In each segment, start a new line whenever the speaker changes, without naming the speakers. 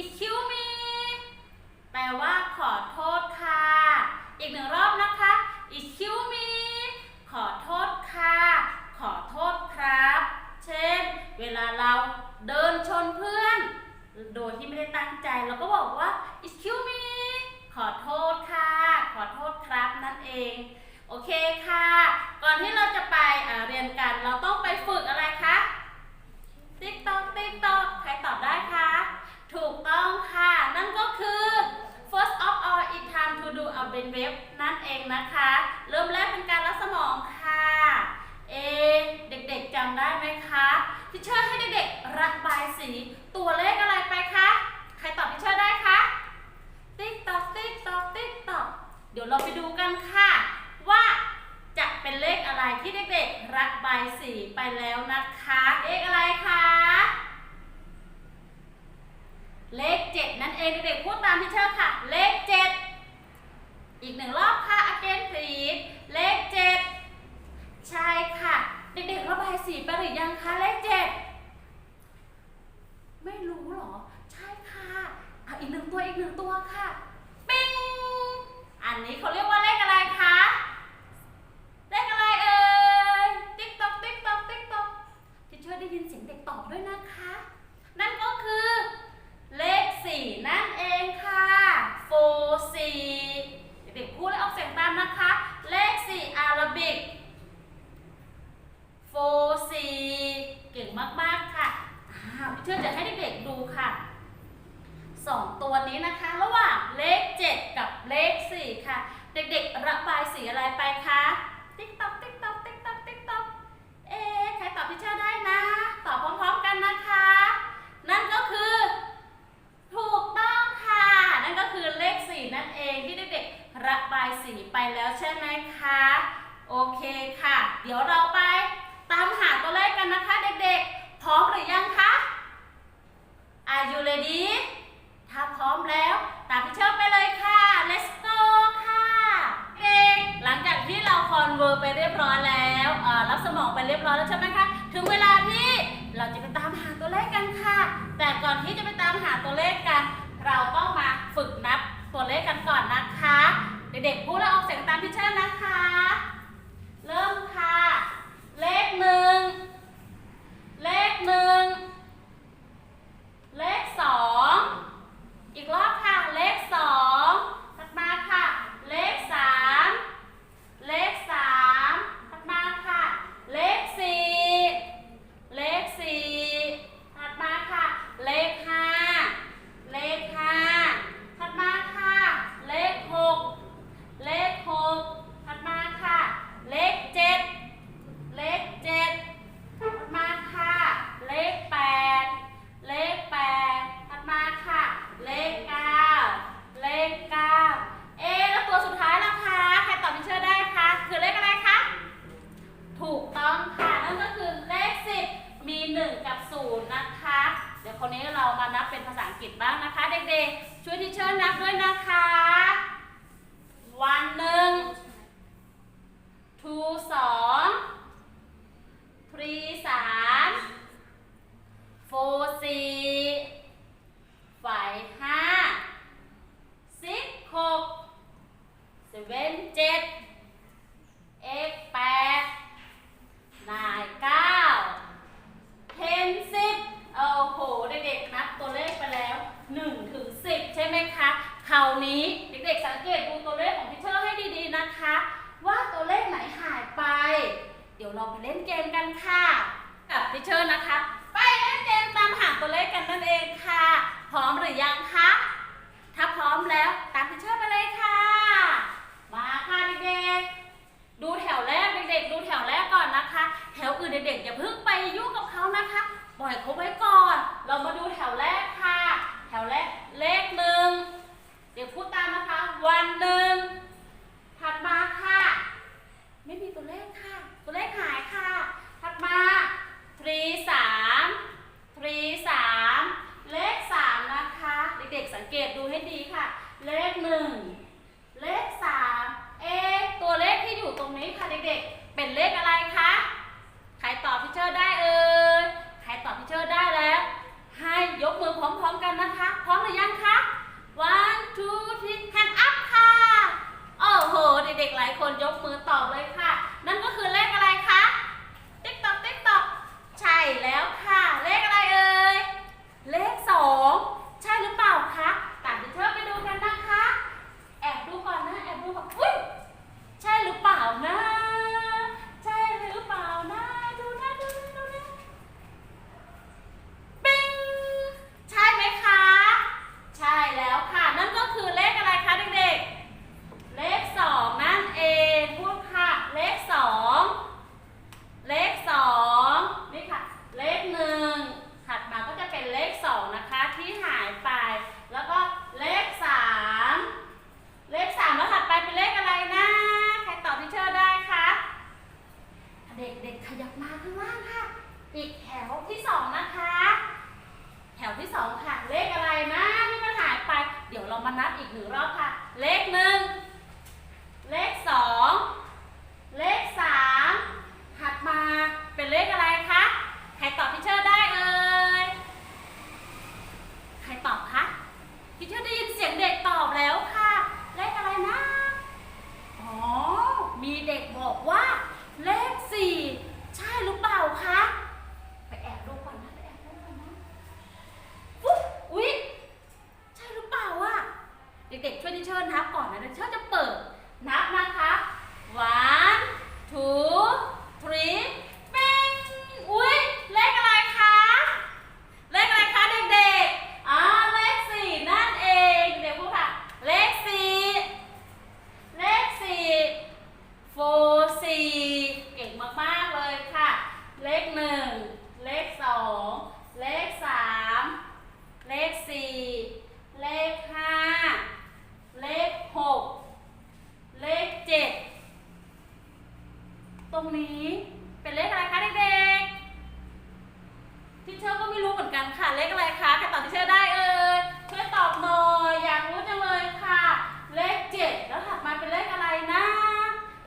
excuse me แปลว่าขอโทษค่ะ อีกหนึ่งรอบนะคะ excuse me ขอโทษค่ะ ขอโทษครับ เช่น เวลาเราเดินชนเพื่อน โดยที่ไม่ได้ตั้งใจเราก็บอกว่า excuse me ขอโทษค่ะ ขอโทษครับนั่นเอง โอเคค่ะ ก่อนที่เราจะไปอ่าเรียนกัน เราต้องไปฝึกอะไรคะ ติ๊กตอกติ๊กตอกใครตอบได้คะ ถูกต้องค่ะ นั่นก็คือ first of all it time to do a brain wave นั่นเองนะคะ เริ่มแรกเป็นการรับสมองค่ะ เอะเด็กๆจำได้ไหมคะที่เชิญให้เด็กๆระบาย สี ตัวเลขอะไรไปคะ ใครตอบที่เชิญได้คะ ติ๊กตอกติ๊กตอกติ๊กตอกเดี๋ยวเราไปดูกันค่ะ ว่าจะเป็นเลขอะไรที่เด็กๆระบายสีไปแล้วนะคะ เลขอะไรคะ เลขเจ็ดนั่นเองเด็กๆพูดตามที่เชิญค่ะ เลขเจ็ดอีกหนึ่งรอบค่ะ again please เลขเจ็ดใช่ค่ะ เด็กๆระบายสีไปหรือยังคะ เลขเจ็ด ไม่รู้เหรอ ใช่ค่ะเอะอีกหนึ่งตัวอีกหนึ่งตัวค่ะ ปิ้ง อันนี้เขาเรียกว่าเลขอะไรคะ เลขอะไรเอ่ย ติ๊กตอกติ๊กตอกติ๊กตอกที่ช่วยได้ยินเสียงเด็กตอบด้วยนะคะ นั่นก็คือ เลขสี่นั่นเองค่ะโฟสี่เด็กๆพูดและออกเสียงตามนะคะ เลขสี่อาราบิกโฟสี่เก่งมากๆ อ้าวเชื่อจะให้เด็กๆดูค่ะสองตัวนี้นะคะ ระหว่างเลขเจ็ดกับเลขสี่ค่ะ เด็กๆ ระบายสีอะไรไปคะติ๊กต๊อกติ๊กต๊อกติ๊กต๊อกติ๊กต๊อกเอ๊ใครตอบพี่เชอร์ได้นะ ตอบพร้อมๆกันนะคะ นั่นก็คือ ถูกต้องค่ะ นั่นก็คือเลขสี่นั่นเองที่เด็กๆ ระบายสีไปแล้วใช่ไหมคะ โอเคค่ะ เดี๋ยวเราไปตามหาตัวเลขกันนะคะเด็กๆ ร้อมหรือยังคะ Are you ready ถ้าพร้อมแล้ว ตามพี่เชอร์ไปเลยค่ะ let's go ค่ะเด็กหลังจากที่เราคอนเวอร์ไปเรียบร้อยแล้วรับสมองไปเรียบร้อยแล้วใช่ไหมคะ ถึงเวลาที่เราจะไปตามหาตัวเลขกันค่ะ แต่ก่อนที่จะไปตามหาตัวเลขกัน เราต้องมาฝึกนับตัวเลขกันก่อนนะคะ เด็กๆพูดแล้วออกเสียงตามพี่เชอร์นะคะ เริ่มค่ะ เลขหนึ่ง ขหนึ่งเลขสอง อีกรอบค่ะ เลขสองถัดมาค่ะ เลขสามเลขสามถัดมาค่ะ เลขสี่เลขสี่ถัดมาค่ะ เลขห้าเลขห้าถัดมาค่ะ เลขหกเลขหกถัดมาค่ะ เลขเจ็ดเลขเจ็ดถัดมาค่ะ เลขแปด เลขแปดถัดมาค่ะ เลขเก้าเลขเก้าเอ๊ะแล้วตัวสุดท้ายล่ะคะใครตอบพี่เชื่อได้คะ คือเลขอะไรคะ ถูกต้องค่ะ นั่นก็คือเลขสิบมี 1 กับ 0นะคะ เดี๋ยวคนนี้เรามานับเป็นภาษาอังกฤษบ้างนะคะ เด็กๆ ช่วยที่เชิญนับด้วยนะคะ วันหนึ่ง two สอง three สาม four สี่ five ห้า six หก seven เจ็ด eight แปด nine เก้า ten สิบโอ้โห เด็กๆ นับตัวเลขไปแล้ว1ถึง10 ใช่ไหมคะ คราวนี้เด็กๆ สังเกตดูตัวเลขของพี่เชอร์ให้ดีๆ นะคะ ว่าตัวเลขไหนหายไป เดี๋ยวเราไปเล่นเกันค่ะ กับพี่เชอร์นะคะ ไปเล่นเกมตามหาตัวเลขกันนั่นเองค่ะ พร้อมหรือยังคะ ถ้าพร้อมแล้วตามพี่เชอร์ไปเลยค่ะ มาค่ะเด็กๆ ดูแถวแรกเด็กๆ ดูแถวแรกก่อนนะคะ แถวอื่นเด็กๆอย่าเพิ่งไปยุ่งกับเขานะคะ ปล่อยเขาไว้ก่อน เรามาดูแถวแรกค่ะ แถวแรกเลข เลขอะไร นับอีกหนึ่งรอบค่ะ เลขหนึ่ง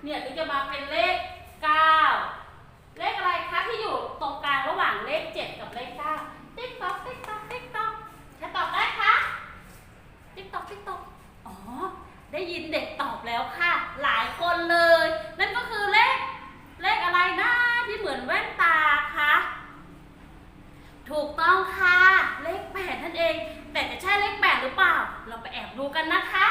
เนี่ยถึงจะมาเป็นเลข 9 เลขอะไรคะที่อยู่ตรงกลางระหว่างเลข 7 กับเลข9ติ๊กต๊อกติ๊กต๊อกติ๊กต๊อกใครตอบได้คะติ๊กต๊อกติ๊กต๊อกอ๋อ ได้ยินเด็กตอบแล้วค่ะ หลายคนเลย นั่นก็คือเลข เลขอะไรนะที่เหมือนแว่นตาคะถูกต้องค่ะ เลข 8 นั่นเอง แต่จะใช่เลข 8 หรือเปล่า เราไปแอบดูกันนะคะ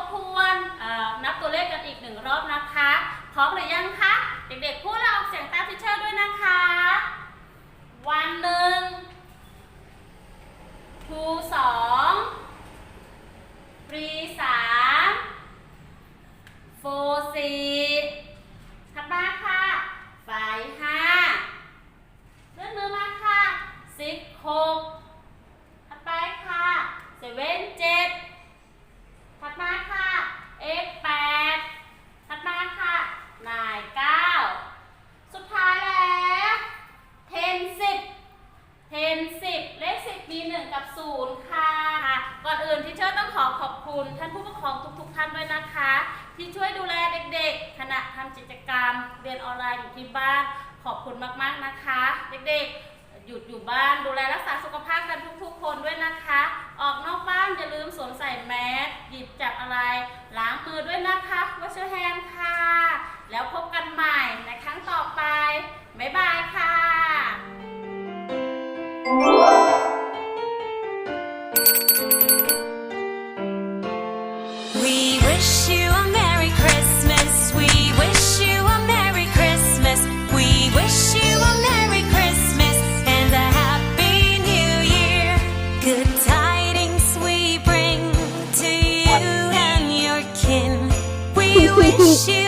บทวนนับตัวเลขกันอีกหนึ่งรอบนะคะ พร้อมหรือยังคะ เด็กๆพูดแล้วออกเสียงตามทิชเชอร์ด้วยนะคะ วันหนึ่งครูสองปรีสามโฟสี่ถัดมาค่ะฝ่ายห้าุณท่านผู้ปกครองทุกๆท่านด้วยนะคะ ที่ช่วยดูแลเด็กๆ ขณะทำกิจกรรม เรียนออนไลน์อยู่ที่บ้าน ขอบคุณมากๆนะคะ เด็กๆ หยุดอยู่บ้านดูแลรักษาสุขภาพกันทุกๆ คนด้วยนะคะ ออกนอกบ้านอย่าลืมสวมใส่แมสหยิบจับอะไร ล้างมือด้วยนะคะวัชชอร์แฮนค่ะ แล้วพบ
哼哼